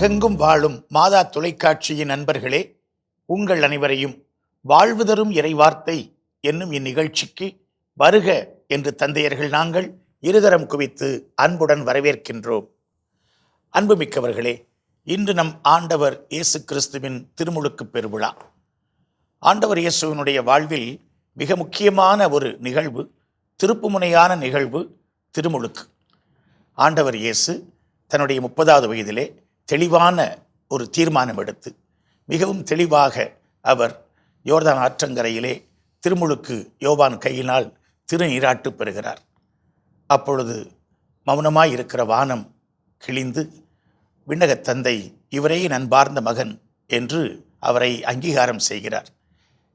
உலகெங்கும் வாழும் மாதா தொலைக்காட்சியின் நண்பர்களே உங்கள் அனைவரையும் வாழ்வு தரும் இறைவார்த்தை என்னும் இந்நிகழ்ச்சிக்கு வருக என்று தந்தையர்கள் நாங்கள் இருதரம் குவித்து அன்புடன் வரவேற்கின்றோம். அன்புமிக்கவர்களே இன்று நம் ஆண்டவர் இயேசு கிறிஸ்துவின் திருமுழுக்கு பெருவிழா. ஆண்டவர் இயேசுவினுடைய வாழ்வில் மிக முக்கியமான ஒரு நிகழ்வு திருப்புமுனையான நிகழ்வு திருமுழுக்கு. ஆண்டவர் இயேசு தன்னுடைய முப்பதாவது வயதிலே தெளிவான ஒரு தீர்மானம் எடுத்து மிகவும் தெளிவாக அவர் யோர்தான் ஆற்றங்கரையிலே திருமுழுக்கு யோவான் கையினால் திருநீராட்டு பெறுகிறார். அப்பொழுது மௌனமாய் இருக்கிற வானம் கிழிந்து விண்ணகத் தந்தை இவரே நண்பார்ந்த மகன் என்று அவரை அங்கீகாரம் செய்கிறார்.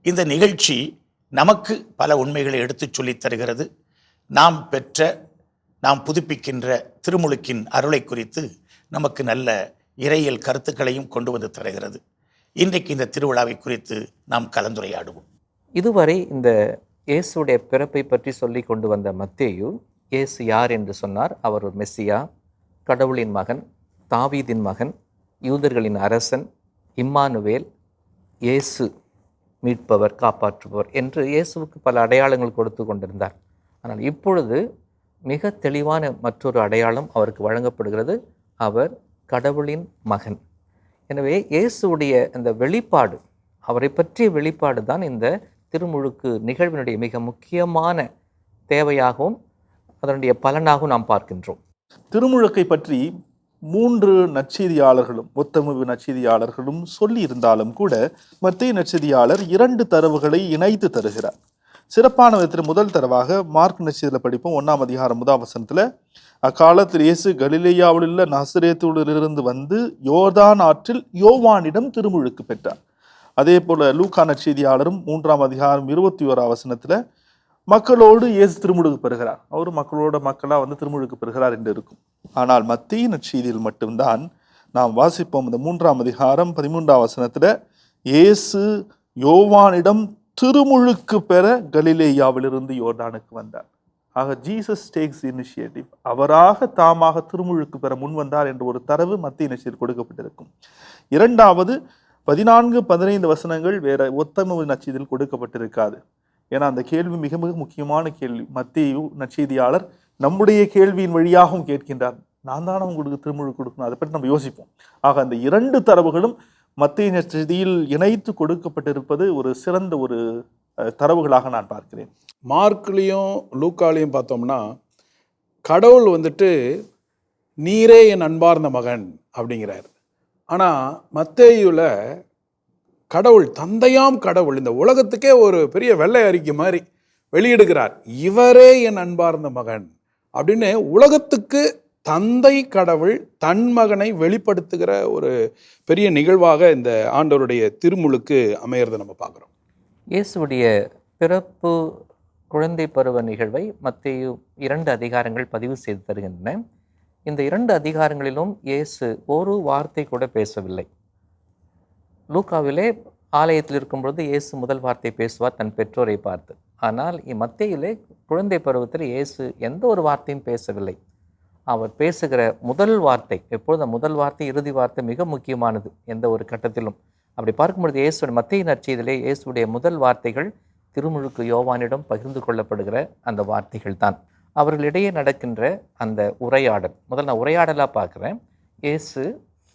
இந்த நிகழ்ச்சி நமக்கு பல உண்மைகளை எடுத்துச் சொல்லித் தருகிறது. நாம் பெற்ற நாம் புதுப்பிக்கின்ற திருமுழுக்கின் அருளை குறித்து நமக்கு நல்ல இறையியல் கருத்துக்களையும் கொண்டு வந்து தருகிறது. இன்றைக்கு இந்த திருவிழாவை குறித்து நாம் கலந்துரையாடுவோம். இதுவரை இந்த இயேசுடைய பிறப்பை பற்றி சொல்லி கொண்டு வந்த மத்தேயு இயேசு யார் என்று சொன்னார். அவர் ஒரு மெஸ்ஸியா கடவுளின் மகன் தாவீதின் மகன் யூதர்களின் அரசன் இம்மானுவேல் இயேசு மீட்பவர் காப்பாற்றுபவர் என்று இயேசுவுக்கு பல அடையாளங்கள் கொடுத்து கொண்டிருந்தார். ஆனால் இப்பொழுது மிக தெளிவான மற்றொரு அடையாளம் அவருக்கு வழங்கப்படுகிறது. அவர் கடவுளின் மகன். எனவே இயேசுடைய அந்த வெளிப்பாடு அவரை பற்றிய வெளிப்பாடு தான் இந்த திருமுழுக்கு நிகழ்வினுடைய மிக முக்கியமான தேவையாகவும் அதனுடைய பலனாகவும் நாம் பார்க்கின்றோம். திருமுழுக்கை பற்றி மூன்று நச்செய்தியாளர்களும் ஒத்தமிவு நச்செய்தியாளர்களும் சொல்லி இருந்தாலும் கூட மத்திய நச்செய்தியாளர் இரண்டு தரவுகளை இணைத்து தருகிறார். சிறப்பான விதத்தில் முதல் தரவாக மார்க் நற்செய்தியில் படிப்போம். ஒன்றாம் அதிகாரம் முதல் வசனத்தில் அக்காலத்தில் இயேசு கலிலேயாவில் உள்ள நசரேத்துவிலிருந்து வந்து யோர்தான் ஆற்றில் யோவானிடம் திருமுழுக்கு பெற்றார். அதே போல் லூக்கா நற்செய்தியாளரும் மூன்றாம் அதிகாரம் இருபத்தி ஓராம் வசனத்தில் மக்களோடு இயேசு திருமுழுக்கு பெறுகிறார். அவர் மக்களோட மக்களாக வந்து திருமுழுக்கு பெறுகிறார் என்று இருக்கும். ஆனால் மத்திய நற்செய்தியில் மட்டும்தான் நாம் வாசிப்போம். இந்த மூன்றாம் அதிகாரம் பதிமூன்றாம் வசனத்தில் இயேசு யோவானிடம் திருமுழுக்கு பெற கலிலேயாவிலிருந்து யோர்தானுக்கு வந்தார். ஆக ஜீசஸ் டேக்ஸ் இனிஷியேட்டிவ் அவராக தாமாக திருமுழுக்கு பெற முன் வந்தார் என்ற ஒரு தரவு மத்திய நற்செய்தியில் கொடுக்கப்பட்டிருக்கும். இரண்டாவது பதினான்கு பதினைந்து வசனங்கள் வேற ஒத்தம நற்செய்தியில் கொடுக்கப்பட்டிருக்காது. ஏன்னா அந்த கேள்வி மிக மிக முக்கியமான கேள்வி. மத்திய நச்செய்தியாளர் நம்முடைய கேள்வியின் வழியாகவும் கேட்கின்றார். நான் தானே உங்களுக்கு திருமுழுக்கு கொடுக்கணும். அதை பற்றி நம்ம யோசிப்போம். ஆக அந்த இரண்டு தரவுகளும் மத்திய செய்தியில் இணைத்து கொடுக்கப்பட்டிருப்பது ஒரு சிறந்த ஒரு தரவுகளாக நான் பார்க்கிறேன். மார்க்லேயும் லூக்காலையும் பார்த்தோம்னா கடவுள் வந்துட்டு நீரே என் அன்பார்ந்த மகன் அப்படிங்கிறார். ஆனால் மத்தேயுல கடவுள் தந்தையாம் கடவுள் இந்த உலகத்துக்கே ஒரு பெரிய வெள்ளை அறிக்கை மாதிரி வெளியிடுகிறார். இவரே என் அன்பார்ந்த மகன் அப்படின்னு உலகத்துக்கு தந்தை கடவுள் தன் மகனை வெளிப்படுத்துகிற ஒரு பெரிய நிகழ்வாக இந்த ஆண்டவருடைய திருமுழுக்கு அமையறதை நம்ம பார்க்குறோம். இயேசுடைய பிறப்பு குழந்தை பருவ நிகழ்வை மத்திய இரண்டு அதிகாரங்கள் பதிவு செய்து தருகின்றன. இந்த இரண்டு அதிகாரங்களிலும் இயேசு ஒரு வார்த்தை கூட பேசவில்லை. லூக்காவிலே ஆலயத்தில் இருக்கும் பொழுது இயேசு முதல் வார்த்தை பேசுவார் தன் பெற்றோரை பார்த்து. ஆனால் மத்தியிலே குழந்தை பருவத்தில் இயேசு எந்த ஒரு வார்த்தையும் பேசவில்லை. அவர் பேசுகிற முதல் வார்த்தை எப்பொழுதும் முதல் வார்த்தை இறுதி வார்த்தை மிக முக்கியமானது எந்த ஒரு கட்டத்திலும். அப்படி பார்க்கும்பொழுது இயேசுடைய மத்திய நற்செய்திலே இயேசுடைய முதல் வார்த்தைகள் திருமுழுக்கு யோவானிடம் பகிர்ந்து கொள்ளப்படுகிற அந்த வார்த்தைகள் தான். அவர்களிடையே நடக்கின்ற அந்த உரையாடல் முதல்ல நான் உரையாடலாக பார்க்குறேன். இயேசு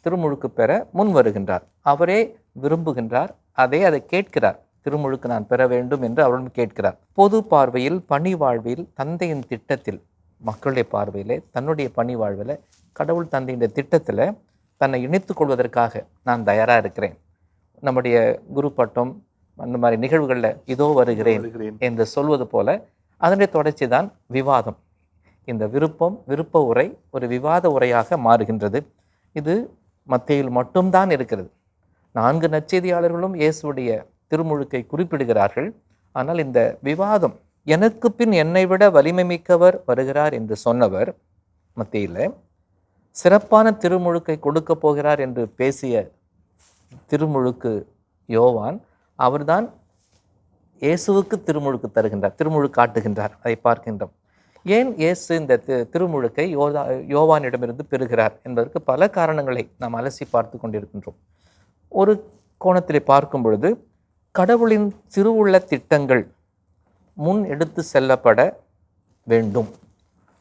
திருமுழுக்கு பெற முன் வருகின்றார். அவரே விரும்புகின்றார் அதே அதை கேட்கிறார். திருமுழுக்கு நான் பெற வேண்டும் என்று அவரிடம் கேட்கிறார். பொது பார்வையில் பணி வாழ்வில் தந்தையின் திட்டத்தில் மக்களுடைய பார்வையிலே தன்னுடைய பணி வாழ்வில் கடவுள் தந்தையின் திட்டத்தில் தன்னை இணைத்துக் கொள்வதற்காக நான் தயாராக இருக்கிறேன். நம்முடைய குரு பட்டம் அந்த மாதிரி நிகழ்வுகளில் இதோ வருகிறேன் வருகிறேன். என்று சொல்வது போல அதனுடைய தொடர்ச்சி தான் விவாதம். இந்த விருப்பம் விருப்ப உரை ஒரு விவாத உரையாக மாறுகின்றது. இது மத்தியில் மட்டும்தான் இருக்கிறது. நான்கு நற்செய்தியாளர்களும் இயேசுடைய திருமுழுக்கை குறிப்பிடுகிறார்கள். ஆனால் இந்த விவாதம் எனக்கு பின் என்னை விட வலிமை மிக்கவர் வருகிறார் என்று சொன்னவர் மத்தியில் சிறப்பான திருமுழுக்கை கொடுக்க போகிறார் என்று பேசிய திருமுழுக்கு யோவான் அவர்தான் இயேசுவுக்கு திருமுழுக்கு தருகின்றார் திருமுழுக்கு காட்டுகின்றார் அதை பார்க்கின்றோம். ஏன் இயேசு இந்த தி- திருமுழுக்கை யோதா யோவானிடமிருந்து பெறுகிறார் என்பதற்கு பல காரணங்களை நாம் அலசி பார்த்து கொண்டிருக்கின்றோம். ஒரு கோணத்தில் பார்க்கும் பொழுது கடவுளின் திருவுள்ள திட்டங்கள் முன் எடுத்து செல்லப்பட வேண்டும்.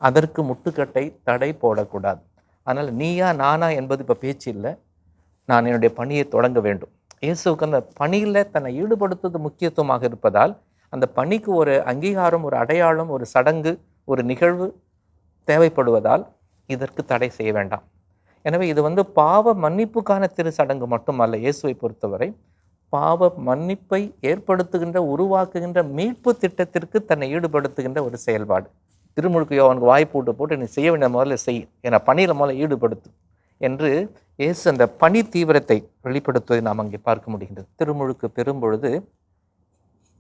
அதற்கு முட்டுக்கட்டை தடை போடக்கூடாது. அதனால் நீயா நானா என்பது இப்போ பேச்சு இல்லை. நான் என்னுடைய பணியை தொடங்க வேண்டும். இயேசுவுக்கு அந்த பணியில் தன்னை ஈடுபடுத்துவது முக்கியத்துவமாக இருப்பதால் அந்த பணிக்கு ஒரு அங்கீகாரம் ஒரு அடையாளம் ஒரு சடங்கு ஒரு நிகழ்வு தேவைப்படுவதால் இதற்கு தடை செய்ய வேண்டாம். எனவே இது வந்து பாவ மன்னிப்புக்கான திரு சடங்கு மட்டுமல்ல இயேசுவை பொறுத்தவரை. பாவ மன்னிப்பை ஏற்படுத்துகின்ற உருவாக்குகின்ற மீட்பு திட்டத்திற்கு தன்னை ஈடுபடுத்துகின்ற ஒரு செயல்பாடு. திருமுழுக்கு அவனுக்கு வாய்ப்பு விட்டு போட்டு நீ செய்ய வேண்டிய முதல்ல செய். என பணியில் முதல்ல ஈடுபடுத்து. என்று இயேசு அந்த பணி தீவிரத்தை வெளிப்படுத்துவதை நாம் அங்கே பார்க்க முடிகின்றது. திருமுழுக்கு பெறும்பொழுது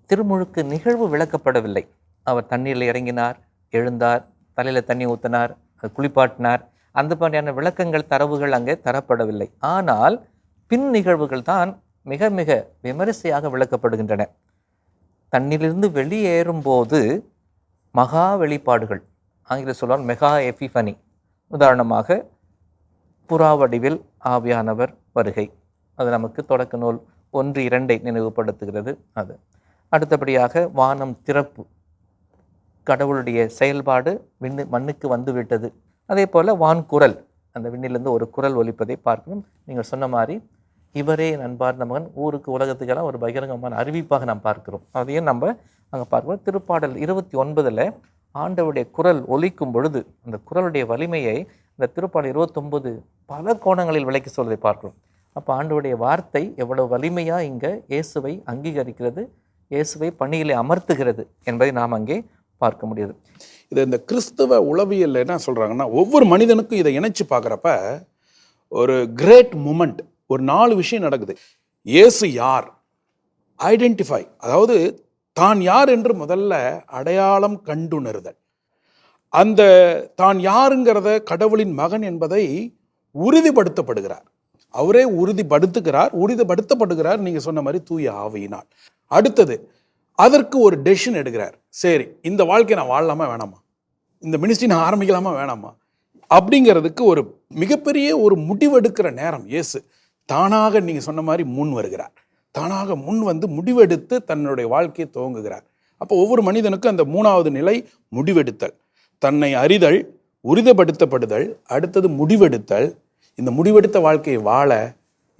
திருமுழுக்கு நிகழ்வு விளக்கப்படவில்லை. அவர் தண்ணீரில் இறங்கினார் எழுந்தார் தலையில் தண்ணி ஊற்றினார் குளிப்பாட்டினார். அந்த மாதிரியான விளக்கங்கள் தரவுகள் அங்கே தரப்படவில்லை. ஆனால் பின் நிகழ்வுகள் தான் மிக மிக விமரிசையாக விளக்கப்படுகின்றன. தண்ணிலிருந்து வெளியேறும்போது மகா வெளிப்பாடுகள் ஆங்கில சொல்வார் மெகா எஃபிஃபனி உதாரணமாக புறா வடிவில் ஆவியானவர் வருகை. அது நமக்கு தொடக்க நூல் ஒன்று இரண்டை நினைவுபடுத்துகிறது அது. அடுத்தபடியாக வானம் திறப்பு. கடவுளுடைய செயல்பாடு விண்ணு மண்ணுக்கு வந்து விட்டது அதே போல் வான்குரல் அந்த விண்ணிலிருந்து ஒரு குரல் ஒலிப்பதை பார்க்கணும். நீங்கள் சொன்ன மாதிரி இவரே என் அன்பார்ந்த மகன். ஊருக்கு உலகத்துக்கெல்லாம் ஒரு பகிரங்கமான அறிவிப்பாக நாம் பார்க்கிறோம். அதையும் நம்ம அங்கே பார்க்கிறோம். திருப்பாடல் இருபத்தி ஒன்பதில் ஆண்டவுடைய குரல் ஒலிக்கும் பொழுது அந்த குரலுடைய வலிமையை இந்த திருப்பாடல் இருபத்தொன்பது பல கோணங்களில் விளக்கி சொல்வதை பார்க்கிறோம். அப்போ ஆண்டவுடைய வார்த்தை எவ்வளவு வலிமையாக இங்கே இயேசுவை அங்கீகரிக்கிறது இயேசுவை பணியிலே அமர்த்துகிறது என்பதை நாம் அங்கே பார்க்க முடியுது. இது இந்த கிறிஸ்தவ உளவியல் என்ன சொல்கிறாங்கன்னா ஒவ்வொரு மனிதனுக்கும் இதை இணைச்சு பார்க்குறப்ப ஒரு கிரேட் மூமெண்ட் ஒரு நாலு விஷயம் நடக்குது. இயேசு யார்? ஐடென்டிஃபை அதாவது தான் யார் என்று முதல்ல அடையாளம் கண்டுணர்தல். அந்த தான் யாருங்கிறத கடவுளின் மகன் என்பதை உறுதிப்படுத்தப்படுகிறார். அவரே உறுதிப்படுத்துகிறார் உறுதிப்படுத்தப்படுகிறார் நீங்கள் சொன்ன மாதிரி தூய ஆவியினால். அடுத்தது அதற்கு ஒரு டெசிஷன் எடுக்கிறார். சரி இந்த வாழ்க்கையை நான் வாழலாமா வேணாமா? இந்த மினிஸ்ட்ரி நான் ஆரம்பிக்கலாமா வேணாமா? அப்படிங்கிறதுக்கு ஒரு மிகப்பெரிய ஒரு முடிவெடுக்கிற நேரம் இயேசு. தானாக நீங்கள் சொன்ன மாதிரி முன் வருகிறார். தானாக முன் வந்து முடிவெடுத்து தன்னுடைய வாழ்க்கையை துவங்குகிறார். அப்போ ஒவ்வொரு மனிதனுக்கும் அந்த மூணாவது நிலை முடிவெடுத்தல். தன்னை அறிதல் உரிதப்படுத்தப்படுதல் அடுத்தது முடிவெடுத்தல். இந்த முடிவெடுத்த வாழ்க்கையை வாழ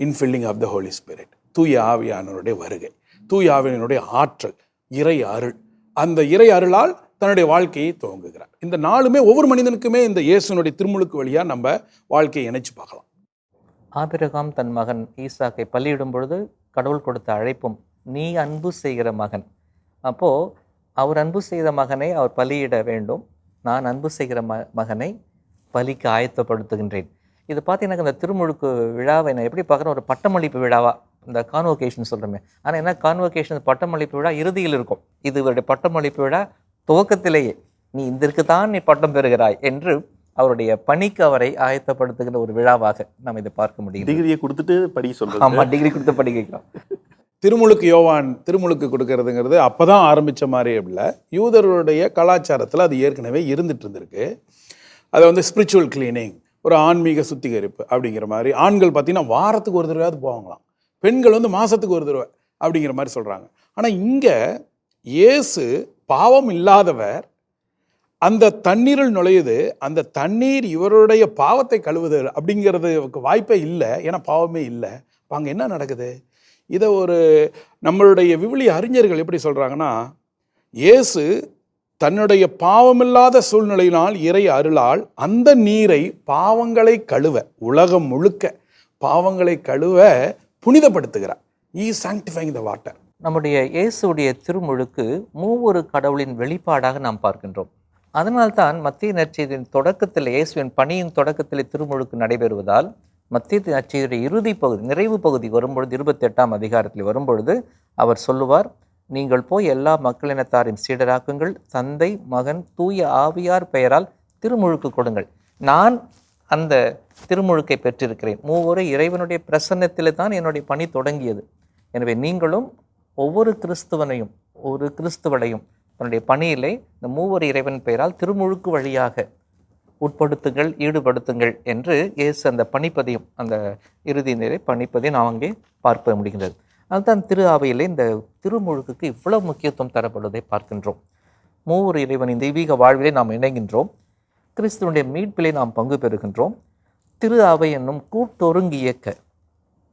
infilling of the Holy Spirit தூய ஆவியானவருடைய வருகை தூய ஆவியானுடைய ஆற்றல் இறை அருள். அந்த இறை அருளால் தன்னுடைய வாழ்க்கையை துவங்குகிறார். இந்த நாளுமே ஒவ்வொரு மனிதனுக்குமே இந்த இயேசுனுடைய திருமுழுக்கு வழியாக நம்ம வாழ்க்கையை இணைச்சு பார்க்கலாம். ஆபிரகாம் தன் மகன் ஈசாக்கை பள்ளியிடும் பொழுது கடவுள் கொடுத்த அழைப்பும் நீ அன்பு செய்கிற மகன். அப்போது அவர் அன்பு செய்த மகனை அவர் பலியிட வேண்டும். நான் அன்பு செய்கிற ம மகனை பலிக்கு ஆயத்தப்படுத்துகின்றேன். இது பார்த்தீங்கன்னா இந்த திருமுழுக்கு விழாவை நான் எப்படி பார்க்குறேன் ஒரு பட்டமளிப்பு விழாவா? இந்த கான்வொகேஷன் சொல்கிறோமே ஆனால் என்ன கான்வொகேஷன் பட்டமளிப்பு விழா இறுதியில் இருக்கும். இது இவருடைய பட்டமளிப்பு விழா துவக்கத்திலேயே. நீ இதற்கு தான் நீ பட்டம் பெறுகிறாய் என்று அவருடைய பணிக்கு அவரை ஆயத்தப்படுத்துகிற ஒரு விழாவாக நாம் இதை பார்க்க முடியும் டிகிரியை கொடுத்துட்டு படி சொல்றது. ஆமா டிகிரி கொடுத்து படிக்கலாம் திருமுழுக்கு யோவான் திருமுழுக்கு கொடுக்கறதுங்கிறது அப்பதான் ஆரம்பிச்ச மாதிரி இல்லை. யூதர்களுடைய கலாச்சாரத்தில் அது ஏற்கனவே இருந்துட்டு இருந்திருக்கு. அதை வந்து ஸ்பிரிச்சுவல் கிளீனிங் ஒரு ஆன்மீக சுத்திகரிப்பு அப்படிங்கிற மாதிரி. ஆண்கள் பார்த்தீங்கன்னா வாரத்துக்கு ஒரு தடவையாவது போவாங்களாம். பெண்கள் வந்து மாசத்துக்கு ஒரு தடவை அப்படிங்கிற மாதிரி சொல்றாங்க. ஆனால் இங்கே இயேசு பாவம் இல்லாதவர் அந்த தண்ணீரில் நுழையுது அந்த தண்ணீர் இவருடைய பாவத்தை கழுவுது அப்படிங்கிறதுக்கு வாய்ப்பே இல்லை. ஏன்னா பாவமே இல்லை. அங்கே என்ன நடக்குது? இதை ஒரு நம்மளுடைய விவிலி அறிஞர்கள் எப்படி சொல்கிறாங்கன்னா இயேசு தன்னுடைய பாவமில்லாத சூழ்நிலையினால் இறை அருளால் அந்த நீரை பாவங்களை கழுவ உலகம் முழுக்க பாவங்களை கழுவ புனிதப்படுத்துகிறார். ஈ சாங்டிஃபைங் த வாட்டர் நம்முடைய இயேசுடைய திருமுழுக்கு மூவொரு கடவுளின் வெளிப்பாடாக நாம் பார்க்கின்றோம். அதனால்தான் மத்திய நற்செய்தியின் தொடக்கத்தில் இயேசுவின் பணியின் தொடக்கத்தில் திருமுழுக்கு நடைபெறுவதால் மத்திய நற்செய்தியுடைய இறுதி பகுதி நிறைவு பகுதி வரும்பொழுது இருபத்தி எட்டாம் அதிகாரத்தில் வரும்பொழுது அவர் சொல்லுவார் நீங்கள் போய் எல்லா மக்களினத்தாரின் சீடராக்குங்கள் தந்தை மகன் தூய ஆவியார் பெயரால் திருமுழுக்கு கொடுங்கள். நான் அந்த திருமுழுக்கை பெற்றிருக்கிறேன். மூவொரு இறைவனுடைய பிரசன்னத்தில் தான் என்னுடைய பணி தொடங்கியது. எனவே நீங்களும் ஒவ்வொரு கிறிஸ்துவனையும் ஒரு கிறிஸ்துவனையும் தன்னுடைய பணியிலே இந்த மூவர் இறைவன் பெயரால் திருமுழுக்கு வழியாக உட்படுத்துங்கள் ஈடுபடுத்துங்கள் என்று இயேசு அந்த பணிப்பதையும் அந்த இறுதி நிலை பணிப்பதையும் நாம் அங்கே பார்க்க முடிகின்றது. அதுதான் திரு அவையிலே இந்த திருமுழுக்குக்கு இவ்வளவு முக்கியத்துவம் தரப்படுவதை பார்க்கின்றோம். மூவர் இறைவன் இந்த தெய்வீக வாழ்விலே நாம் இணைகின்றோம். கிறிஸ்துவனுடைய மீட்பிலே நாம் பங்கு பெறுகின்றோம். திரு அவை என்னும் கூட்டொருங்கு இயக்க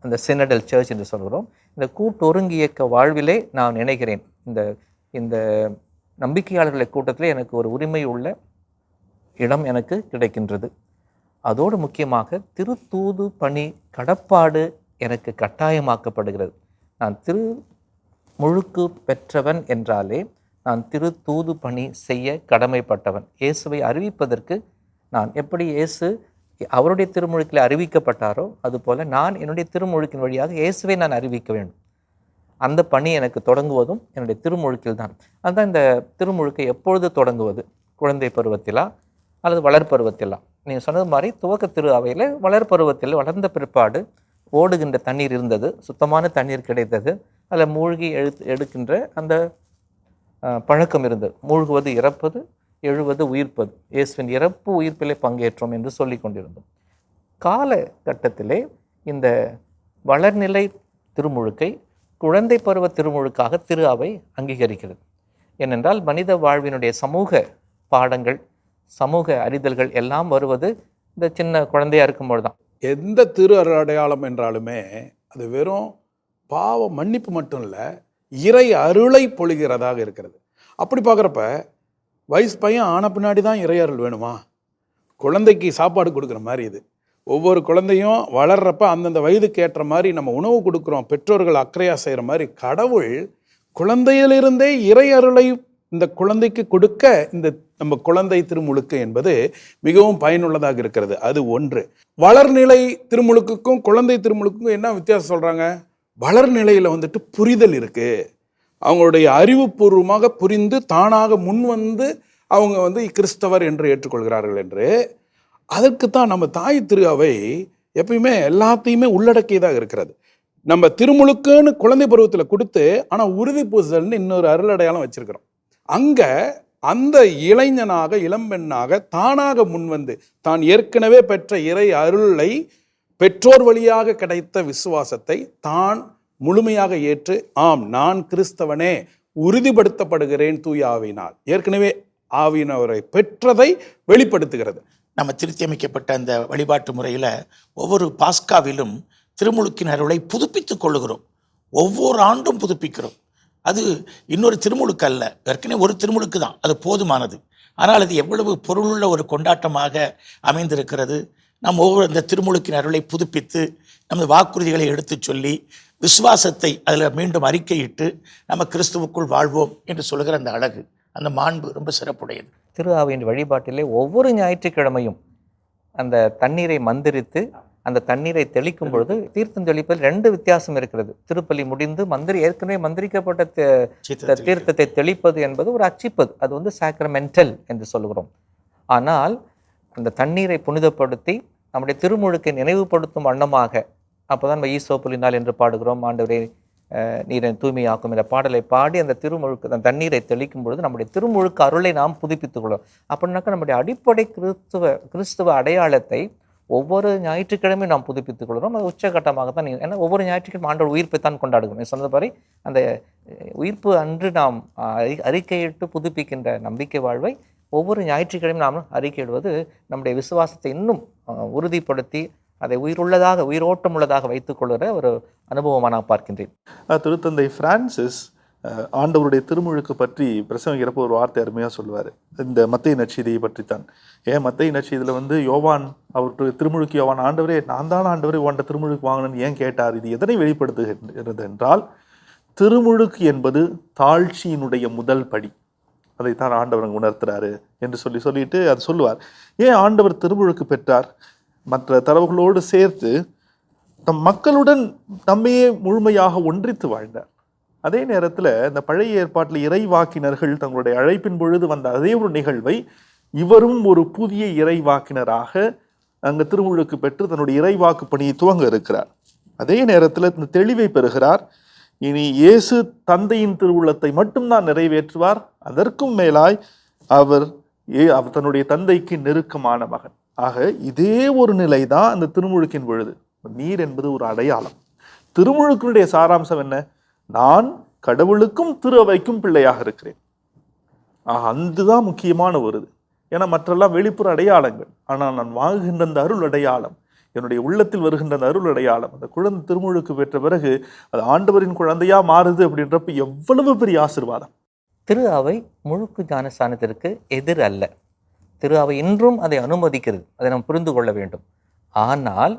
அந்த சினடல் சர்ச் என்று சொல்கிறோம். இந்த கூட்டொருங்கு இயக்க வாழ்விலே நான் இணைகிறேன். இந்த இந்த நம்பிக்கையாளர்களை கூட்டத்தில் எனக்கு ஒரு உரிமை உள்ள இடம் எனக்கு கிடைக்கின்றது. அதோடு முக்கியமாக திருத்தூது பணி கடப்பாடு எனக்கு கட்டாயமாக்கப்படுகிறது. நான் திரு முழுக்கு பெற்றவன் என்றாலே நான் திரு தூது பணி செய்ய கடமைப்பட்டவன். இயேசுவை அறிவிப்பதற்கு நான் எப்படி இயேசு அவருடைய திருமுழுக்கில் அறிவிக்கப்பட்டாரோ அதுபோல நான் என்னுடைய திருமுழுக்கின் வழியாக இயேசுவை நான் அறிவிக்க வேண்டும். அந்த பணி எனக்கு தொடங்குவதும் என்னுடைய திருமுழுக்கில் தான் அதுதான் இந்த திருமுழுக்கை எப்பொழுது தொடங்குவது? குழந்தை பருவத்திலா அல்லது வளர்ப்பருவத்திலா நீங்கள் சொன்னது மாதிரி துவக்க திரு அவையில் வளர்ப்பருவத்தில் வளர்ந்த பிற்பாடு ஓடுகின்ற தண்ணீர் இருந்தது சுத்தமான தண்ணீர் கிடைத்தது அதில் மூழ்கி எழுத்து எடுக்கின்ற அந்த பழக்கம் இருந்தது. மூழ்குவது இறப்பது எழுவது உயிர்ப்பது. இயேசுவின் இறப்பு உயிர்ப்பிலே பங்கேற்றோம் என்று சொல்லி கொண்டிருந்தோம். கால கட்டத்திலே இந்த வளர்நிலை திருமுழுக்கை குழந்தை பருவ திருமுழுக்காக திரு அவை அங்கீகரிக்கிறது. ஏனென்றால் மனித வாழ்வினுடைய சமூக பாடங்கள் சமூக அறிதல்கள் எல்லாம் வருவது இந்த சின்ன குழந்தையாக இருக்கும்போது தான். எந்த திரு அடையாளம் என்றாலுமே அது வெறும் பாவ மன்னிப்பு மட்டும் இல்லை இறை அருளை பொழிகிறதாக இருக்கிறது. அப்படி பார்க்குறப்ப வயசு பையன் ஆன பின்னாடி தான் இறை அருள் வேணுமா? குழந்தைக்கு சாப்பாடு கொடுக்குற மாதிரி இது. ஒவ்வொரு குழந்தையும் வளர்கிறப்ப அந்தந்த வயதுக்கு ஏற்ற மாதிரி நம்ம உணவு கொடுக்குறோம். பெற்றோர்கள் அக்கறையாக செய்கிற மாதிரி கடவுள் குழந்தையிலிருந்தே இறை அருளை இந்த குழந்தைக்கு கொடுக்க இந்த நம்ம குழந்தை திருமுழுக்கு என்பது மிகவும் பயனுள்ளதாக இருக்கிறது. அது ஒன்று. வளர்நிலை திருமுழுக்குக்கும் குழந்தை திருமுழுக்குக்கும் என்ன வித்தியாசம் சொல்கிறாங்க வளர்நிலையில் வந்துட்டு புரிதல் இருக்குது அவங்களுடைய அறிவுபூர்வமாக புரிந்து தானாக முன் வந்து அவங்க வந்து கிறிஸ்தவர் என்று ஏற்றுக்கொள்கிறார்கள் என்று அதற்குத்தான் நம்ம தாய் திரு அவை எப்பயுமே எல்லாத்தையுமே உள்ளடக்கியதாக இருக்கிறது. நம்ம திருமுழுக்குன்னு குழந்தை பருவத்தில் கொடுத்து ஆனால் உறுதி பூசல்னு இன்னொரு அருளடையாளம் வச்சுருக்கிறோம். அங்கே அந்த இளைஞனாக இளம்பெண்ணாக தானாக முன்வந்து தான் ஏற்கனவே பெற்ற இறை அருளை பெற்றோர் வழியாக கிடைத்த விசுவாசத்தை தான் முழுமையாக ஏற்று ஆம் நான் கிறிஸ்தவனே உறுதிப்படுத்தப்படுகிறேன் தூய ஆவினால் ஏற்கனவே ஆவியினவரை பெற்றதை வெளிப்படுத்துகிறது. நம்ம திருத்தி அமைக்கப்பட்ட அந்த வழிபாட்டு முறையில் ஒவ்வொரு பாஸ்காவிலும் திருமுழுக்கின் அருளை புதுப்பித்துக் கொள்ளுகிறோம். ஒவ்வொரு ஆண்டும் புதுப்பிக்கிறோம். அது இன்னொரு திருமுழுக்கு அல்ல. ஏற்கனவே ஒரு திருமுழுக்கு தான். அது போதுமானது. ஆனால் அது எவ்வளவு பொருளுள்ள ஒரு கொண்டாட்டமாக அமைந்திருக்கிறது. நாம் ஒவ்வொரு அந்த திருமுழுக்கின் அருளை புதுப்பித்து நமது வாக்குறுதிகளை எடுத்துச் சொல்லி விசுவாசத்தை அதில் மீண்டும் அறிக்கையிட்டு நம்ம கிறிஸ்துவுக்குள் வாழ்வோம் என்று சொல்கிற அந்த அழகு அந்த மாண்பு ரொம்ப சிறப்புடையது. திரு ஆவியின் வழிபாட்டிலே ஒவ்வொரு ஞாயிற்றுக்கிழமையும் அந்த தண்ணீரை மந்திரித்து அந்த தண்ணீரை தெளிக்கும் பொழுது தீர்த்தம் தெளிப்பதில் ரெண்டு வித்தியாசம் இருக்கிறது. திருப்பலி முடிந்து மந்திரி ஏற்கனவே மந்திரிக்கப்பட்ட தீர்த்தத்தை தெளிப்பது என்பது ஒரு அச்சிப்பது அது வந்து சாக்ரமெண்டல் என்று சொல்கிறோம் ஆனால் அந்த தண்ணீரை புனிதப்படுத்தி நம்முடைய திருமுழுக்கை நினைவுபடுத்தும் வண்ணமாக அப்போதான் நம்ம ஈசோப்புலினால் என்று பாடுகிறோம் ஆண்டவரே நீரை தூய்மையாக்கும் என்ற பாடலை பாடி அந்த திருமுழுக்கு அந்த தண்ணீரை தெளிக்கும் பொழுது நம்முடைய திருமுழுக்கு அருளை நாம் புதுப்பித்துக் கொள்ளும் அப்படின்னாக்கா நம்முடைய அடிப்படை கிறிஸ்துவ கிறிஸ்துவ அடையாளத்தை ஒவ்வொரு ஞாயிற்றுக்கிழமையும் நாம் புதுப்பித்துக் கொள்கிறோம். அது உச்சகட்டமாக தான் ஏன்னா ஒவ்வொரு ஞாயிற்றுக்கிழமை ஆண்டோட உயிர்ப்பை தான் கொண்டாடுகிறோம். நீ சொன்னது மாதிரி அந்த உயிர்ப்பு அன்று நாம் அறி- அறிக்கையிட்டு புதுப்பிக்கின்ற நம்பிக்கை வாழ்வை ஒவ்வொரு ஞாயிற்றுக்கிழமையும் நாம் அறிக்கையிடுவது நம்முடைய விசுவாசத்தை இன்னும் உறுதிப்படுத்தி அதை உயிருள்ளதாக உயிரோட்டம் உள்ளதாக வைத்துக்கொள்கிற ஒரு அனுபவமாக நான் பார்க்கின்றேன். திருத்தந்தை பிரான்சிஸ் ஆண்டவருடைய திருமுழுக்கு பற்றி பிரசங்கிக்கிறப்ப ஒரு வார்த்தை அருமையாக சொல்லுவார். இந்த மத்திய நச்சீதியை பற்றி தான் ஏன் மத்திய நச்சீதியில் வந்து யோவான் அவர் திருமுழுக்கு யோவான் ஆண்டவரே நான் தான் ஆண்டவரே உன்ட திருமுழுக்கு வாங்கணும்னு ஏன் கேட்டார்? இது எதனை வெளிப்படுத்துகிறது என்றால் திருமுழுக்கு என்பது தாழ்ச்சியினுடைய முதல் படி. அதைத்தான் ஆண்டவர் உணர்த்துறாரு என்று சொல்லி சொல்லிட்டு அது சொல்லுவார். ஏன் ஆண்டவர் திருமுழுக்கு பெற்றார்? மற்ற தரவுகளோடு சேர்த்து தம் மக்களுடன் தம்மையே முழுமையாக ஒன்றித்து வாழ்ந்தார். அதே நேரத்தில் இந்த பழைய ஏற்பாட்டில் இறைவாக்கினர்கள் தங்களுடைய அழைப்பின் பொழுது வந்த அதே ஒரு நிகழ்வை இவரும் ஒரு புதிய இறைவாக்கினராக அங்கே திருமுழுக்கு பெற்று தன்னுடைய இறைவாக்கு பணியை துவங்க இருக்கிறார். அதே நேரத்தில் இந்த தெளிவை பெறுகிறார். இனி இயேசு தந்தையின் திருவுள்ளத்தை மட்டும்தான் நிறைவேற்றுவார். அதற்கும் மேலாய் அவர் ஏ அவர் தன்னுடைய தந்தைக்கு நெருக்கமான மகன். ஆக இதே ஒரு நிலை தான் அந்த திருமுழுக்கின் பொழுது. நீர் என்பது ஒரு அடையாளம். திருமுழுக்கினுடைய சாராம்சம் என்ன? நான் கடவுளுக்கும் திரு அவைக்கும் பிள்ளையாக இருக்கிறேன். ஆக அதுதான் முக்கியமான ஒரு இது. ஏன்னா மற்றெல்லாம் வெளிப்புற அடையாளங்கள். ஆனால் நான் வாங்குகின்ற அந்த அருள் அடையாளம் என்னுடைய உள்ளத்தில் வருகின்ற அந்த அருள் அடையாளம் அந்த குழந்தை திருமுழுக்கு பெற்ற பிறகு அது ஆண்டவரின் குழந்தையா மாறுது அப்படின்றப்ப எவ்வளவு பெரிய ஆசீர்வாதம். திரு அவை முழுக்கு ஞானஸ்தானத்திற்கு எதிர் அல்ல. திரு அவை இன்றும் அதை அனுமதிக்கிறது. அதை நாம் புரிந்து கொள்ள வேண்டும். ஆனால்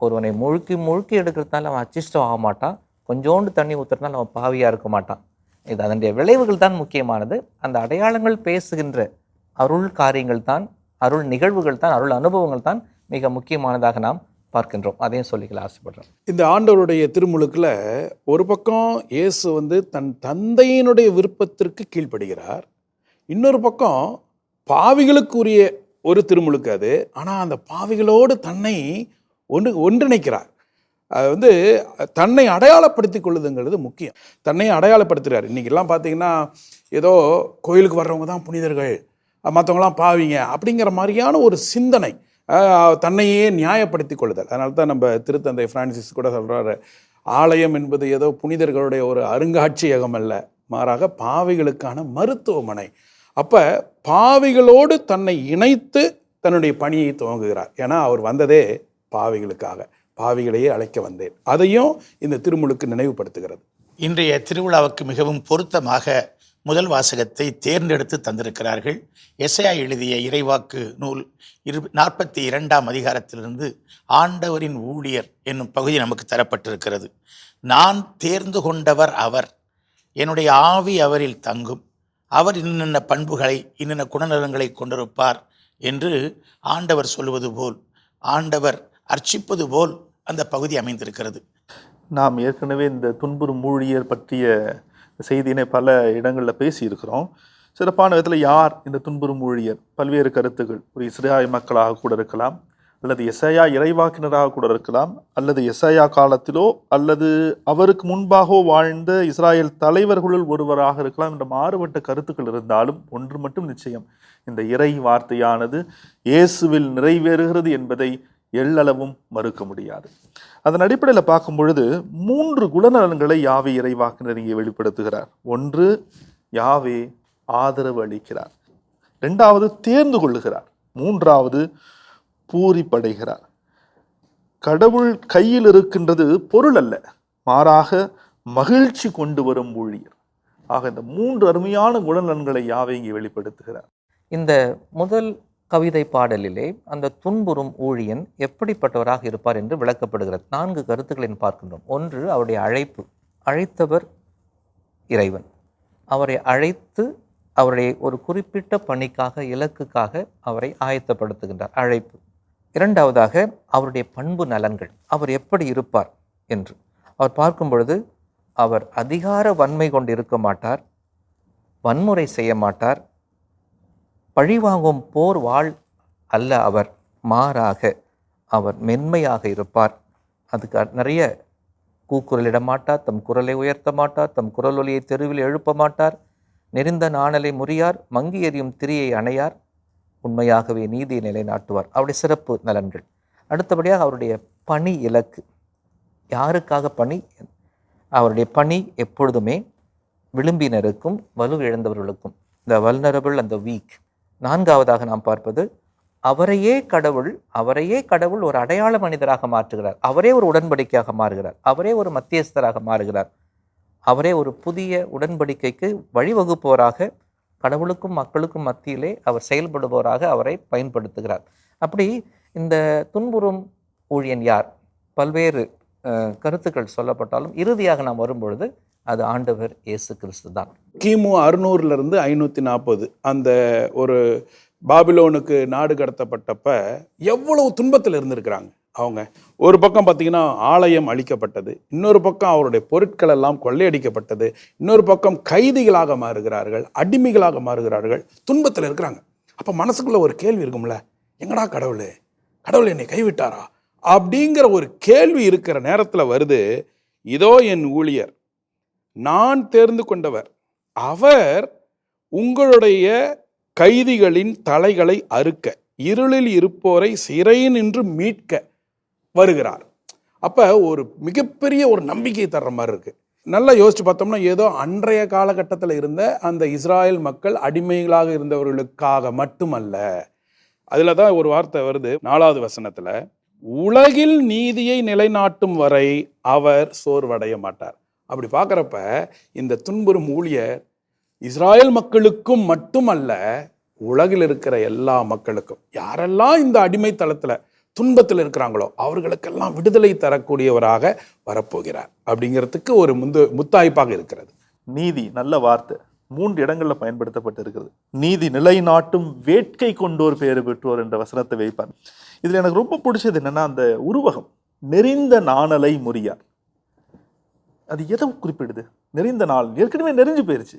ஒருவனை முழுக்கி முழுக்கி எடுக்கிறதுனால அவன் அச்சிஷ்டம் ஆக மாட்டான். கொஞ்சோண்டு தண்ணி ஊற்றுறதுனால அவன் பாவியாக இருக்க மாட்டான். இது அதனுடைய விளைவுகள் தான் முக்கியமானது. அந்த அடையாளங்கள் பேசுகின்ற அருள் காரியங்கள் தான் அருள் நிகழ்வுகள் தான் அருள் அனுபவங்கள் தான் மிக முக்கியமானதாக நாம் பார்க்கின்றோம். அதையும் சொல்லிக்கல ஆசைப்படுறோம் இந்த ஆண்டவருடைய திருமுழுக்கில் ஒரு பக்கம் இயேசு வந்து தன் தந்தையினுடைய விருப்பத்திற்கு கீழ்ப்படுகிறார். இன்னொரு பக்கம் பாவிகளுக்குரிய ஒரு திருமுழுக்கு அது. ஆனால் அந்த பாவிகளோடு தன்னை ஒன்று ஒன்றிணைக்கிறார். அது வந்து தன்னை அடையாளப்படுத்தி கொள்ளுதுங்கிறது முக்கியம். தன்னை அடையாளப்படுத்துகிறார் இன்றைக்கெல்லாம் பார்த்தீங்கன்னா ஏதோ கோயிலுக்கு வர்றவங்க தான் புனிதர்கள் மற்றவங்களாம் பாவிங்க அப்படிங்கிற மாதிரியான ஒரு சிந்தனை தன்னையே நியாயப்படுத்தி கொள்ளுதல். அதனால தான் நம்ம திருத்தந்தை ஃப்ரான்சிஸ் கூட சொல்கிறாரு ஆலயம் என்பது ஏதோ புனிதர்களுடைய ஒரு அருங்காட்சியகம் அல்ல. மாறாக பாவிகளுக்கான மருத்துவமனை அப்போ பாவிகளோடு தன்னை இணைத்து தன்னுடைய பணியை துவங்குகிறார். ஏன்னா அவர் வந்ததே பாவிகளுக்காக. பாவிகளையே அழைக்க வந்தேன். அதையும் இந்த திருமுழுக்கு நினைவுபடுத்துகிறது. இன்றைய திருவிழாவுக்கு மிகவும் பொருத்தமாக முதல் வாசகத்தை தேர்ந்தெடுத்து தந்திருக்கிறார்கள். எஸ்ஐயா எழுதிய இறைவாக்கு நூல் இரு நாற்பத்தி இரண்டாம் அதிகாரத்திலிருந்து ஆண்டவரின் ஊழியர் என்னும் பகுதி நமக்கு தரப்பட்டிருக்கிறது. நான் தேர்ந்து கொண்டவர் அவர். என்னுடைய ஆவி அவரில் தங்கும். அவர் இன்னென்ன பண்புகளை இன்னென்ன குணநலங்களை கொண்டிருப்பார் என்று ஆண்டவர் சொல்லுவது போல் ஆண்டவர் அர்ச்சிப்பது போல் அந்த பகுதி அமைந்திருக்கிறது. நாம் ஏற்கனவே இந்த துன்புறும் ஊழியர் பற்றிய செய்தியினை பல இடங்களில் பேசியிருக்கிறோம். சிறப்பான விதத்தில் யார் இந்த துன்புறும் ஊழியர் பல்வேறு கருத்துகள் ஒரு இஸ்ராய மக்களாக கூட இருக்கலாம் அல்லது எசையா இறைவாக்கினராக கூட இருக்கலாம் அல்லது எசையா காலத்திலோ அல்லது அவருக்கு முன்பாகவோ வாழ்ந்த இஸ்ராயல் தலைவர்களுள் ஒருவராக இருக்கலாம் என்ற மாறுபட்ட கருத்துக்கள் இருந்தாலும் ஒன்று மட்டும் நிச்சயம். இந்த இறை வார்த்தையானது இயேசுவில் நிறைவேறுகிறது என்பதை எள்ளளவும் மறுக்க முடியாது. அதன் அடிப்படையில் பார்க்கும் பொழுது மூன்று குணநலன்களை யாவே இறைவாக்கினர் இங்கே வெளிப்படுத்துகிறார். ஒன்று யாவே ஆதரவு அளிக்கிறார். இரண்டாவது தேர்ந்து கொள்ளுகிறார். மூன்றாவது பூரிப்படைகிறார். கடவுள் கையில் இருக்கின்றது பொருள் அல்ல மாறாக மகிழ்ச்சி கொண்டு வரும் ஊழியர். ஆக இந்த மூன்று அருமையான குணநலன்களை யாவே இங்கே வெளிப்படுத்துகிறார்? இந்த முதல் கவிதை பாடலிலே அந்த துன்புறும் ஊழியன் எப்படிப்பட்டவராக இருப்பார் என்று விளக்கப்படுகிறது நான்கு கருத்துக்களை பார்க்கின்றோம். ஒன்று அவருடைய அழைப்பு. அழைத்தவர் இறைவன். அவரை அழைத்து அவருடைய ஒரு குறிப்பிட்ட பணிக்காக இலக்குக்காக அவரை ஆயத்தப்படுத்துகின்றார். அழைப்பு. இரண்டாவதாக அவருடைய பண்பு நலன்கள். அவர் எப்படி இருப்பார் என்று. அவர் பார்க்கும் பொழுது அவர் அதிகார வன்மை கொண்டு இருக்க மாட்டார் வன்முறை செய்ய மாட்டார் பழிவாங்கும் போர் வாழ் அல்ல அவர் மாறாக அவர் மென்மையாக இருப்பார். அதுக்கு நிறைய கூக்குரலிட மாட்டார் தம் குரலை உயர்த்த மாட்டார் தம் குரல் ஒலியை தெருவில் எழுப்ப மாட்டார் நெறிந்த நாணலை முறியார் மங்கி எறியும் திரியை அணையார் உண்மையாகவே நீதியை நிலைநாட்டுவார். அவருடைய சிறப்பு நலன்கள். அடுத்தபடியாக அவருடைய பணி இலக்கு. யாருக்காக பணி? அவருடைய பணி எப்பொழுதுமே விளிம்பினருக்கும் வலு இழந்தவர்களுக்கும். இந்த வல்னரபிள் அந்த வீக் நான்காவதாக நாம் பார்ப்பது அவரையே கடவுள் அவரையே கடவுள் ஒரு அடையாள மனிதராக மாற்றுகிறார். அவரே ஒரு உடன்படிக்கையாக மாறுகிறார். அவரே ஒரு மத்தியஸ்தராக மாறுகிறார். அவரே ஒரு புதிய உடன்படிக்கைக்கு வழிவகுப்பவராக கடவுளுக்கும் மக்களுக்கும் மத்தியிலே அவர் செயல்படுபவராக அவரை பயன்படுத்துகிறார். அப்படி இந்த துன்புறும் ஊழியன் யார்? பல்வேறு கருத்துக்கள் சொல்லப்பட்டாலும் இறுதியாக நாம் வரும்பொழுது அது ஆண்டவர் இயேசு கிறிஸ்து தான். கிமு அறுநூறுலேருந்து ஐநூற்றி நாற்பது அந்த ஒரு பாபிலோனுக்கு நாடு கடத்தப்பட்டப்ப எவ்வளவு துன்பத்தில் இருந்திருக்கிறாங்க. அவங்க. ஒரு பக்கம் பார்த்தீங்கன்னா ஆலயம் அழிக்கப்பட்டது. இன்னொரு பக்கம் அவருடைய பொருட்கள் எல்லாம் கொள்ளையடிக்கப்பட்டது. இன்னொரு பக்கம் கைதிகளாக மாறுகிறார்கள் அடிமைகளாக மாறுகிறார்கள் துன்பத்தில் இருக்கிறாங்க. அப்போ மனசுக்குள்ள ஒரு கேள்வி இருக்கும்ல எங்கடா கடவுள்? கடவுள் என்னை கைவிட்டாரா? அப்படிங்கிற ஒரு கேள்வி இருக்கிற நேரத்தில் வருது இதோ என் ஊழியர். நான் தேர்ந்து கொண்டவர். அவர் உங்களுடைய கைதிகளின் தலைகளை அறுக்க இருளில் இருப்போரை சிறை நின்று மீட்க வருகிறார். அப்போ ஒரு மிகப்பெரிய ஒரு நம்பிக்கை தர்ற மாதிரி இருக்குது நல்லா யோசிச்சு பார்த்தோம்னா ஏதோ அன்றைய காலகட்டத்தில் இருந்த அந்த இஸ்ராயல் மக்கள் அடிமைகளாக இருந்தவர்களுக்காக மட்டுமல்ல அதில் தான் ஒரு வார்த்தை வருது நாலாவது வசனத்தில் உலகில் நீதியை நிலைநாட்டும் வரை அவர் சோர்வடைய மாட்டார். அப்படி பார்க்குறப்ப இந்த துன்புறும் ஊழியர் இஸ்ராயல் மக்களுக்கும் மட்டுமல்ல உலகில் இருக்கிற எல்லா மக்களுக்கும் யாரெல்லாம் இந்த அடிமைத்தளத்தில் துன்பத்தில் இருக்கிறாங்களோ அவர்களுக்கெல்லாம் விடுதலை தரக்கூடியவராக வரப்போகிறார். அப்படிங்கிறதுக்கு ஒரு முந்து முத்தாய்ப்பாக இருக்கிறது. நீதி நல்ல வார்த்தை. மூன்று இடங்களில் பயன்படுத்தப்பட்டு இருக்கிறது நீதி நிலைநாட்டும் வேட்கை கொண்டோர் பெயர் பெற்றோர் என்ற வசனத்தை வைப்பார். இதில் எனக்கு ரொம்ப பிடிச்சது என்னென்னா அந்த உருவகம் நெறிந்த நாணலை முறியார் அது எதை குறிப்பிடுது? நெறிந்த நாள். ஏற்கனவே நெறிஞ்சு போயிருச்சு.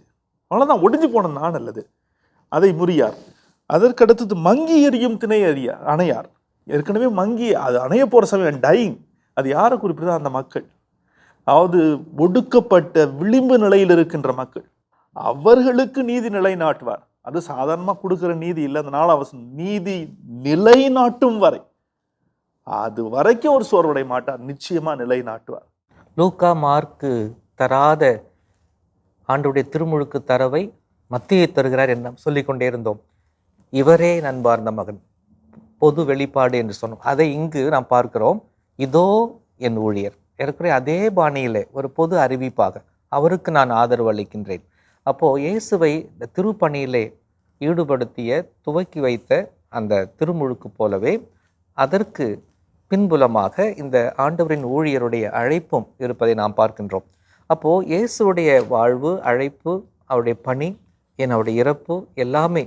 அவ்வளோதான் ஒடிஞ்சு போன நாணல் அது. அதை முறியார். அதற்கடுத்தது மங்கி எறியும் திணை அறியார் அணையார். ஏற்கனவே மங்கி அது அணைய போகிற சமயம் டைங் அது யாரை குறிப்பிடுதோ? அந்த மக்கள். அதாவது ஒடுக்கப்பட்ட விளிம்பு நிலையில் இருக்கின்ற மக்கள். அவர்களுக்கு நீதி நிலைநாட்டுவார். அது சாதாரணமாக கொடுக்குற நீதி இல்லை. அந்த நாள் அவசியம் நீதி நிலைநாட்டும் வரை. அது வரைக்கும் ஒரு சோர்வடை மாட்டார். நிச்சயமாக நிலைநாட்டுவார். லூக்கா மார்க்கு தராத ஆண்டுடைய திருமுழுக்கு தரவை மத்தியை தருகிறார் என்று சொல்லிக்கொண்டே இருந்தோம். இவரே நண்பார்ந்த மகன். பொது வெளிப்பாடு என்று சொன்னோம். அதை இங்கு நாம் பார்க்கிறோம். இதோ என் ஊழியர். ஏற்கனவே அதே பாணியிலே ஒரு பொது அறிவிப்பாக அவருக்கு நான் ஆதரவு அளிக்கின்றேன். அப்போது இயேசுவை இந்த திருப்பணியிலே ஈடுபடுத்திய துவக்கி வைத்த அந்த திருமுழுக்கு போலவே அதற்கு பின்புலமாக இந்த ஆண்டவரின் ஊழியருடைய அழைப்பும் இருப்பதை நாம் பார்க்கின்றோம். அப்போது இயேசுடைய வாழ்வு அழைப்பு அவருடைய பணி என் அவருடைய இறப்பு எல்லாமே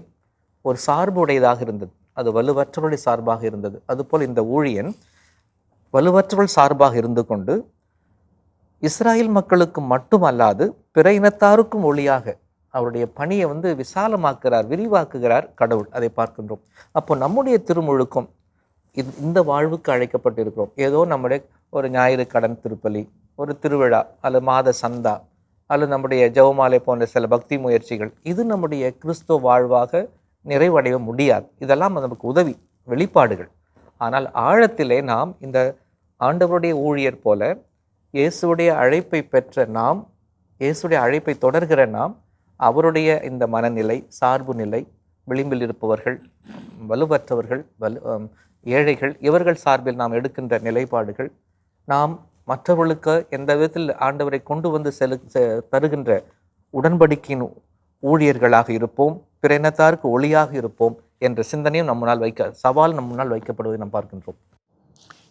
ஒரு சார்புடையதாக இருந்தது. அது வலுவற்றவருடைய சார்பாக இருந்தது. அதுபோல் இந்த ஊழியன் வலுவற்றவள் சார்பாக இருந்து கொண்டு இஸ்ராயல் மக்களுக்கு மட்டுமல்லாது பிற இனத்தாருக்கும் ஒளியாக அவருடைய பணியை வந்து விசாலமாக்குகிறார் விரிவாக்குகிறார் கடவுள். அதை பார்க்கின்றோம். அப்போ நம்முடைய திருமுழுக்கும் இந்த- இந்த வாழ்வுக்கு அழைக்கப்பட்டிருக்கிறோம். ஏதோ நம்முடைய ஒரு ஞாயிறு கடன் திருப்பலி ஒரு திருவிழா அல்லது மாத சந்தா அல்லது நம்முடைய ஜெபமாலை போன்ற சில பக்தி முயற்சிகள் இது நம்முடைய கிறிஸ்துவ வாழ்வாக நிறைவடைய முடியாது. இதெல்லாம் நமக்கு உதவி வெளிப்பாடுகள். ஆனால் ஆழத்திலே நாம் இந்த ஆண்டவருடைய ஊழியர் போல இயேசுடைய அழைப்பை பெற்ற நாம் இயேசுடைய அழைப்பை தொடர்கிற நாம் அவருடைய இந்த மனநிலை சார்பு நிலை விளிம்பில் இருப்பவர்கள் வலுவற்றவர்கள் வலு ஏழைகள் இவர்கள் சார்பில் நாம் எடுக்கின்ற நிலைப்பாடுகள் நாம் மற்றவர்களுக்கு எந்த விதத்தில் ஆண்டவரை கொண்டு வந்து செலு செ- தருகின்ற உடன்படிக்கையின் ஊழியர்களாக இருப்போம். பிற இனத்தாருக்கு ஒளியாக இருப்போம் என்ற சிந்தனையும் நம் வைக்க சவால் நம்முனால் வைக்கப்படுவதை நாம் பார்க்கின்றோம்.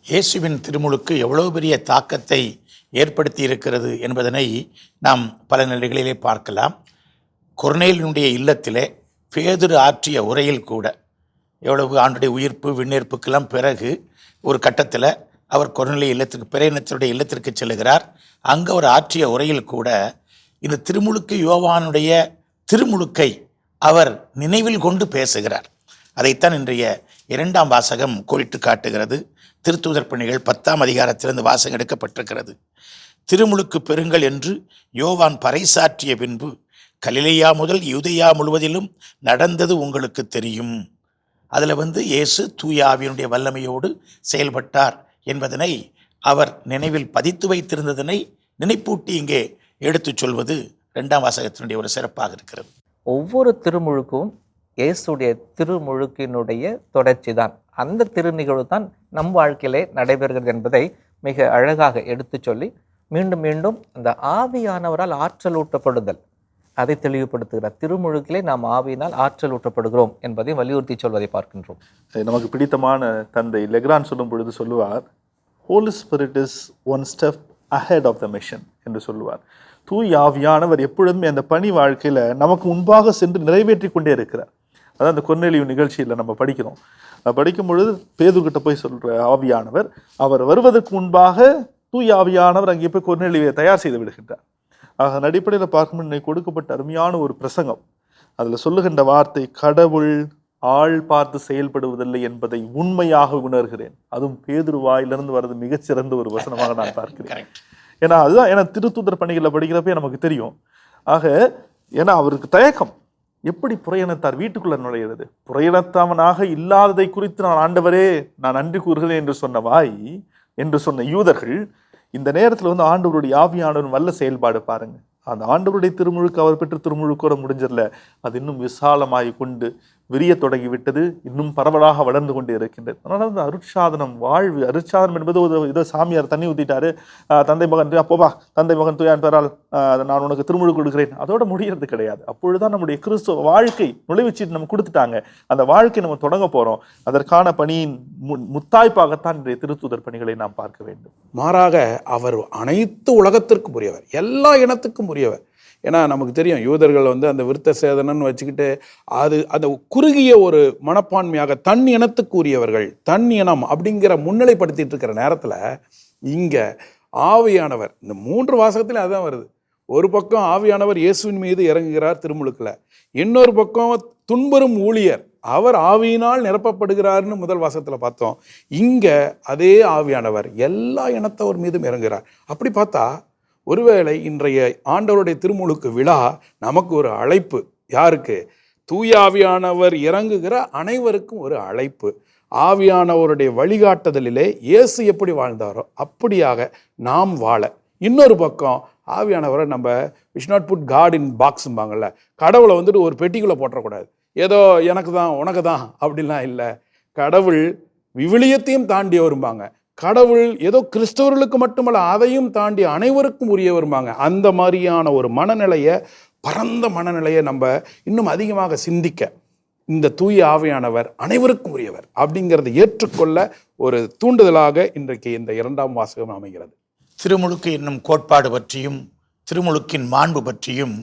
இயேசுவின் திருமுழுக்கு எவ்வளவு பெரிய தாக்கத்தை ஏற்படுத்தி இருக்கிறது என்பதனை நாம் பல நிலைகளிலே பார்க்கலாம். குர்நேலினுடைய இல்லத்திலே பேதுரு ஆற்றிய உரையில் கூட எவ்வளவு ஆண்டுடைய உயிர்ப்பு விண்ணேற்புக்கெல்லாம் பிறகு ஒரு கட்டத்தில் அவர் குரநிலை இல்லத்திற்கு பிற இனத்தினுடைய இல்லத்திற்கு செல்லுகிறார் அங்கே அவர் ஆற்றிய உரையில் கூட இந்த திருமுழுக்கு யோவானுடைய திருமுழுக்கை அவர் நினைவில் கொண்டு பேசுகிறார். அதைத்தான் இன்றைய இரண்டாம் வாசகம் கோடிட்டு காட்டுகிறது. திருத்தூதர் பணிகள் பத்தாம் அதிகாரத்திலிருந்து வாசகம் எடுக்கப்பட்டிருக்கிறது. திருமுழுக்கு பெறுங்கள் என்று யோவான் பறைசாற்றிய பின்பு கலிலையா முதல் யூதையா முழுவதிலும் நடந்தது உங்களுக்கு தெரியும். அதில் வந்து இயேசு தூயாவினுடைய வல்லமையோடு செயல்பட்டார் என்பதனை அவர் நினைவில் பதித்து வைத்திருந்ததனை நினைப்பூட்டி இங்கே எடுத்துச் சொல்வது ரெண்டாம் வாசகத்தினுடைய ஒரு சிறப்பாக இருக்கிறது. ஒவ்வொரு திருமுழுக்கும் இயேசுடைய திருமுழுக்கினுடைய தொடர்ச்சி தான் அந்த திருநிகழ்வு தான் நம் வாழ்க்கையிலே நடைபெறுகிறது என்பதை மிக அழகாக எடுத்துச் சொல்லி மீண்டும் மீண்டும் அந்த ஆவியானவரால் ஆற்றல் ஊட்டப்படுதல் அதை தெளிவுபடுத்துகிறார் திருமுழுக்கிலே நாம் ஆவியினால் ஆற்றல் ஊட்டப்படுகிறோம் என்பதை வலியுறுத்தி சொல்வதை பார்க்கின்றோம். நமக்கு பிடித்தமான தந்தை லெக்ரான் சொல்லும் பொழுது சொல்லுவார் Holy Spirit is one step ahead of the mission என்று சொல்லுவார். தூய் ஆவியானவர் எப்பொழுதுமே அந்த பணி வாழ்க்கையில நமக்கு முன்பாக சென்று நிறைவேற்றி கொண்டே இருக்கிறார். அதான் அந்த கொன்னெளிவு நிகழ்ச்சியில் நம்ம படிக்கிறோம். படிக்கும் பொழுது பேதுகிட்ட போய் சொல்ற ஆவியானவர் அவர் வருவதற்கு முன்பாக தூய் ஆவியானவர் அங்கே போய் கொர்நேலியை தயார் செய்து விடுகின்றார். ஆக அதன் அடிப்படையில் பார்க்கும்போது கொடுக்கப்பட்ட அருமையான ஒரு பிரசங்கம். அதில் சொல்லுகின்ற வார்த்தை கடவுள் ஆள் பார்த்து செயல்படுவதில்லை என்பதை உண்மையாக உணர்கிறேன். அதுவும் பேதுருவாயிலிருந்து வர்றது மிகச்சிறந்த ஒரு வசனமாக நான் பார்க்கிறேன். ஏன்னா அதுதான் ஏன்னா திருத்தூதர் பணிகளில் படிக்கிறப்பே நமக்கு தெரியும். ஆக ஏன்னா அவருக்கு தயக்கம். எப்படி புறையினத்தார் வீட்டுக்குள்ள நுழையிறது? புறையினத்தவனாக இல்லாததை குறித்து நான் ஆண்டவரே நான் நன்றி கூறுகிறேன் என்று சொன்ன வாய் என்று சொன்ன யூதர்கள் இந்த நேரத்தில் வந்து ஆண்டவருடைய ஆவியானவன் வல்ல செயல்பாடு பாருங்க. அந்த ஆண்டவருடைய திருமுழுக்கு அவர் பெற்ற திருமுழுக்கோட முடிஞ்சிடல. அது இன்னும் விசாலமாய் கொண்டு விரிய தொடங்கி விட்டது இன்னும் பரவலாக வளர்ந்து கொண்டே இருக்கின்றது. அதனால் அந்த அருட்சாதனம் வாழ்வு அருட்சாதனம் என்பது ஒரு இதோ சாமியார் தண்ணி ஊற்றிட்டாரு தந்தை மகன் அப்போவா தந்தை மகன் துயான் பெறால் நான் உனக்கு திருமுழுக்கு கொடுக்கிறேன். அதோட முடியறது கிடையாது. அப்பொழுதுதான் நம்முடைய கிறிஸ்துவ வாழ்க்கை நுழைவுச்சீட்டு நம்ம கொடுத்துட்டாங்க. அந்த வாழ்க்கை நம்ம தொடங்க போகிறோம் அதற்கான பணியின் மு- முத்தாய்ப்பாகத்தான் இன்றைய திருத்துதர் பணிகளை நாம் பார்க்க வேண்டும். மாறாக அவர் அனைத்து உலகத்திற்கும் உரியவர். எல்லா இனத்துக்கும் உரியவர். ஏன்னா நமக்கு தெரியும் யூதர்கள் வந்து அந்த விருத்த சேதனன்னு வச்சுக்கிட்டு அது அந்த குறுகிய ஒரு மனப்பான்மையாக தன் இனத்துக்குரியவர்கள் தன் இனம் அப்படிங்கிற முன்னிலைப்படுத்திட்டு இருக்கிற நேரத்தில் இங்கே ஆவியானவர் இந்த மூன்று வாசகத்தில் அதுதான் வருது. ஒரு பக்கம் ஆவியானவர் இயேசுவின் மீது இறங்குகிறார் திருமுழுக்கில். இன்னொரு பக்கம் துன்புறும் ஊழியர் அவர் ஆவியினால் நிரப்பப்படுகிறார்னு முதல் வாசகத்தில் பார்த்தோம். இங்கே அதே ஆவியானவர் எல்லா இனத்தவர் மீதும் இறங்குகிறார். அப்படி பார்த்தா ஒருவேளை இன்றைய ஆண்டவருடைய திருமுழுக்கு விழா நமக்கு ஒரு அழைப்பு. யாருக்கு? தூயாவியானவர் இறங்குகிற அனைவருக்கும் ஒரு அழைப்பு. ஆவியானவருடைய வழிகாட்டுதலிலே இயேசு எப்படி வாழ்ந்தாரோ அப்படியாக நாம் வாழ. இன்னொரு பக்கம் ஆவியானவரை நம்ம wish not put God in பாக்ஸும்பாங்கல்ல கடவுளை வந்துட்டு ஒரு பெட்டிக்குள்ளே போட்டுறக்கூடாது. ஏதோ எனக்கு தான் உனக்கு தான் அப்படிலாம் இல்லை. கடவுள் விவிலியத்தையும் தாண்டி வரும்பாங்க கடவுள் ஏதோ கிறிஸ்தவர்களுக்கு மட்டுமல்ல அதையும் தாண்டி அனைவருக்கும் உரிய வரும்பாங்க அந்த மாதிரியான ஒரு மனநிலையை பரந்த மனநிலையை நம்ம இன்னும் அதிகமாக சிந்திக்க இந்த தூய ஆவியானவர் அனைவருக்கும் உரியவர் அப்படிங்கிறத ஏற்றுக்கொள்ள ஒரு தூண்டுதலாக இன்றைக்கு இந்த இரண்டாம் வாசகம் அமைகிறது. திருமுழுக்கு என்னும் கோட்பாடு பற்றியும் திருமுழுக்கின் மாண்பு பற்றியும்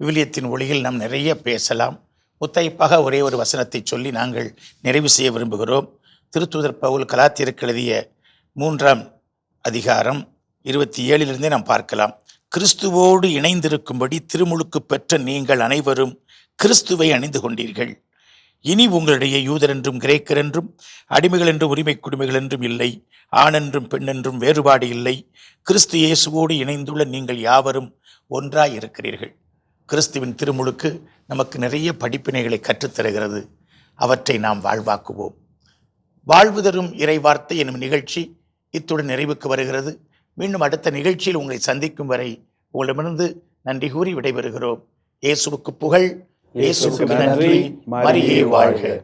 விவிலியத்தின் ஒளியில் நாம் நிறைய பேசலாம். முத்தைப்பாக ஒரே ஒரு வசனத்தை சொல்லி நாங்கள் நிறைவு செய்ய விரும்புகிறோம். திருத்துதர் பவுல் கலாத்திற்கு எழுதிய மூன்றாம் அதிகாரம் இருபத்தி ஏழிலிருந்தே நாம் பார்க்கலாம். கிறிஸ்துவோடு இணைந்திருக்கும்படி திருமுழுக்கு பெற்ற நீங்கள் அனைவரும் கிறிஸ்துவை அணிந்து கொண்டீர்கள். இனி உங்களுடைய யூதர் என்றும் கிரேக்கர் என்றும் அடிமைகள் என்றும் உரிமை குடிமைகள் என்றும் இல்லை. ஆணென்றும் பெண்ணென்றும் வேறுபாடு இல்லை. கிறிஸ்து இயேசுவோடு இணைந்துள்ள நீங்கள் யாவரும் ஒன்றாய் இருக்கிறீர்கள் கிறிஸ்துவின் திருமுழுக்கு நமக்கு நிறைய படிப்பினைகளை கற்றுத்தருகிறது. அவற்றை நாம் வாழ்வாக்குவோம். வாழ்வு தரும் இறைவார்த்தை எனும் நிகழ்ச்சி இத்துடன் நிறைவுக்கு வருகிறது. மீண்டும் அடுத்த நிகழ்ச்சியில் உங்களை சந்திக்கும் வரை உங்களிடமிருந்து நன்றி கூறி விடைபெறுகிறோம். இயேசுவுக்கு புகழ் இயேசுவுக்கு நன்றி. மரியே வாழ்க.